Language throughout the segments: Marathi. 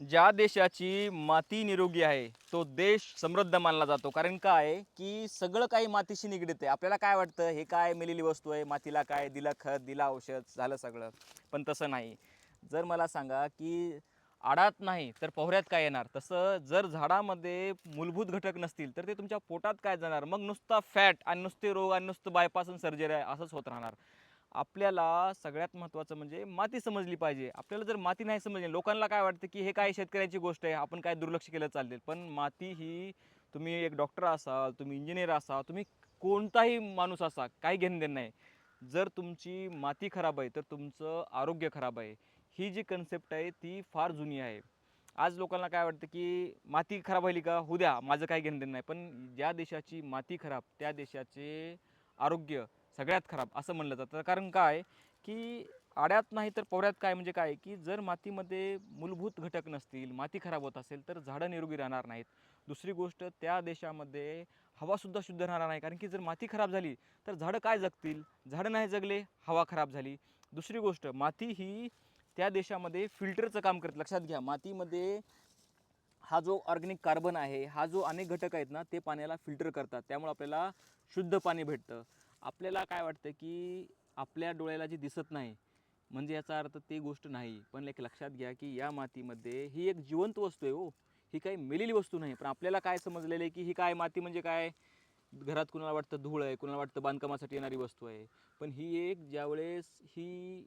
ज्या देशाची माती निरोगी आहे तो देश समृद्ध मानला जातो. कारण काय? की सगळं काही मातीशी निगडीत आहे. आपल्याला काय वाटतं? हे काय मेलेली वस्तू आहे? मातीला काय? दिलं खत दिलं औषध झालं सगळं. पण तसं नाही. जर मला सांगा की आडात नाही तर पोहऱ्यात काय येणार? तसं जर झाडामध्ये मूलभूत घटक नसतील तर ते तुमच्या पोटात काय जाणार? मग नुसता फॅट आणि नुसते रोग आणि नुसतं बायपास आणि सर्जरी आहे असंच होत राहणार. आपल्याला सगळ्यात महत्त्वाचं म्हणजे माती समजली पाहिजे. आपल्याला जर माती नाही समजली लोकांना काय वाटतं की हे काय शेतकऱ्याची गोष्ट आहे आपण काय दुर्लक्ष केलं चालते पण माती ही तुम्ही एक डॉक्टर असाल तुम्ही इंजिनियर असाल तुम्ही कोणताही माणूस असा काही घेणं देणं नाही. जर तुमची माती खराब आहे तर तुमचं आरोग्य खराब आहे. ही जी कन्सेप्ट आहे ती फार जुनी आहे. आज लोकांना काय वाटतं की माती खराब व्हायली का? होऊ द्या माझं काही घेणं देणं नाही. पण ज्या देशाची माती खराब त्या देशाचे आरोग्य सगळ्यात खराब असं म्हणलं जातं. कारण काय? की आड्यात नाही तर पोऱ्यात काय? म्हणजे काय? की जर मातीमध्ये मूलभूत घटक नसतील माती खराब होत असेल तर झाडं निरोगी राहणार नाहीत. दुसरी गोष्ट त्या देशामध्ये हवासुद्धा शुद्ध राहणार नाही. कारण की जर माती खराब झाली तर झाडं काय जगतील? झाडं नाही जगले हवा खराब झाली. दुसरी गोष्ट माती ही त्या देशामध्ये फिल्टरचं काम करते. लक्षात घ्या मातीमध्ये हा जो ऑर्गॅनिक कार्बन आहे हा जो अनेक घटक आहेत ना ते पाण्याला फिल्टर करतात. त्यामुळे आपल्याला शुद्ध पाणी भेटतं. आपल्याला काय वाटतं की आपल्या डोळ्याला जे दिसत नाही म्हणजे याचा अर्थ ते गोष्ट नाही. पण एक लक्षात घ्या की या मातीमध्ये ही एक जिवंत वस्तू आहे हो. ही काही मेलेली वस्तू नाही. पण आपल्याला काय समजलेलं आहे की ही काय माती म्हणजे काय? घरात कुणाला वाटतं धूळ आहे कुणाला वाटतं बांधकामासाठी येणारी वस्तू आहे. पण ही एक ज्यावेळेस ही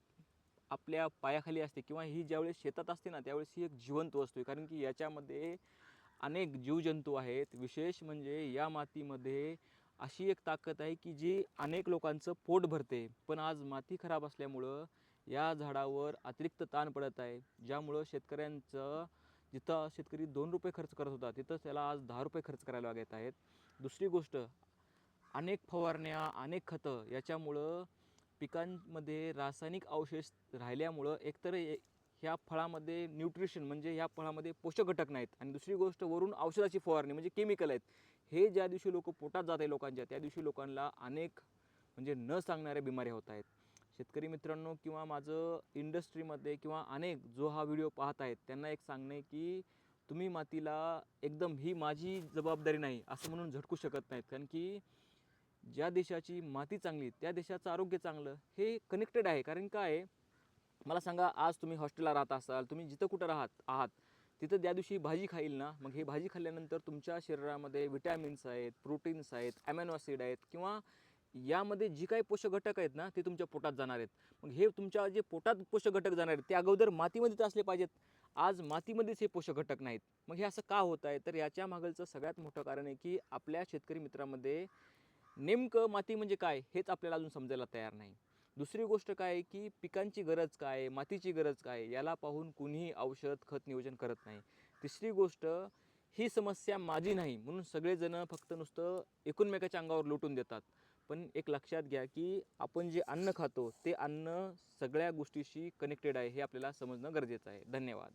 आपल्या पायाखाली असते किंवा ही ज्यावेळेस शेतात असते ना त्यावेळेस ही एक जिवंत वस्तू आहे. कारण की याच्यामध्ये अनेक जीवजंतू आहेत. विशेष म्हणजे या मातीमध्ये अशी एक ताकद आहे की जी अनेक लोकांचं पोट भरते. पण आज माती खराब असल्यामुळं या झाडावर अतिरिक्त ताण पडत आहे. ज्यामुळं शेतकऱ्यांचं जिथं शेतकरी दोन रुपये खर्च करत होता तिथं त्याला आज दहा रुपये खर्च करायला लागत आहेत. दुसरी गोष्ट अनेक फवारण्या अनेक खतं याच्यामुळं पिकांमध्ये रासायनिक अवशेष राहिल्यामुळं एकतर ए- ह्या फळामध्ये न्यूट्रिशन म्हणजे ह्या फळामध्ये पोषक घटक नाहीत. आणि दुसरी गोष्ट वरून औषधाची फवारणी म्हणजे केमिकल आहेत. हे ज्या दिवशी लोक पोटात जात आहे लोकांच्या त्या दिवशी लोकांना अनेक म्हणजे न सांगणाऱ्या बिमाऱ्या होत आहेत. शेतकरी मित्रांनो किंवा माझं इंडस्ट्रीमध्ये किंवा अनेक जो हा व्हिडिओ पाहत आहेत त्यांना एक सांगणे की तुम्ही मातीला एकदम ही माझी जबाबदारी नाही असं म्हणून झटकू शकत नाहीत. कारण की ज्या देशाची माती चांगली त्या देशाचं आरोग्य चांगलं हे कनेक्टेड आहे. कारण काय आहे? मला सांगा आज तुम्ही हॉस्टेलला राहत असाल तुम्ही जिथं कुठं राहत आहात तिथं त्या दिवशी भाजी खाईल ना? मग हे भाजी खाल्ल्यानंतर तुमच्या शरीरामध्ये विटॅमिन्स आहेत प्रोटीन्स आहेत ॲमॅनो ॲसिड आहेत किंवा यामध्ये जी काही पोषक घटक आहेत ना ते तुमच्या पोटात जाणार आहेत. मग हे तुमच्या जे पोटात पोषक घटक जाणार आहेत ते अगोदर मातीमध्ये तर असले पाहिजेत. आज मातीमध्येच हे पोषक घटक नाहीत. मग हे असं का होत आहे? तर याच्या मागलचं सगळ्यात मोठं कारण आहे की आपल्या शेतकरी मित्रामध्ये नेमकं माती म्हणजे काय हेच आपल्याला अजून समजायला तयार नाही. दुसरी गोष्ट काय आहे की पिकांची गरज काय मातीची गरज काय याला पाहून कुणीही औषध खत नियोजन करत नाही. तिसरी गोष्ट ही समस्या माझी नाही म्हणून सगळेजण फक्त नुसतं एकूणमेकाच्या अंगावर लुटून देतात. पण एक लक्षात घ्या की आपण जे अन्न खातो ते अन्न सगळ्या गोष्टीशी कनेक्टेड आहे हे आपल्याला समजणं गरजेचं आहे. धन्यवाद.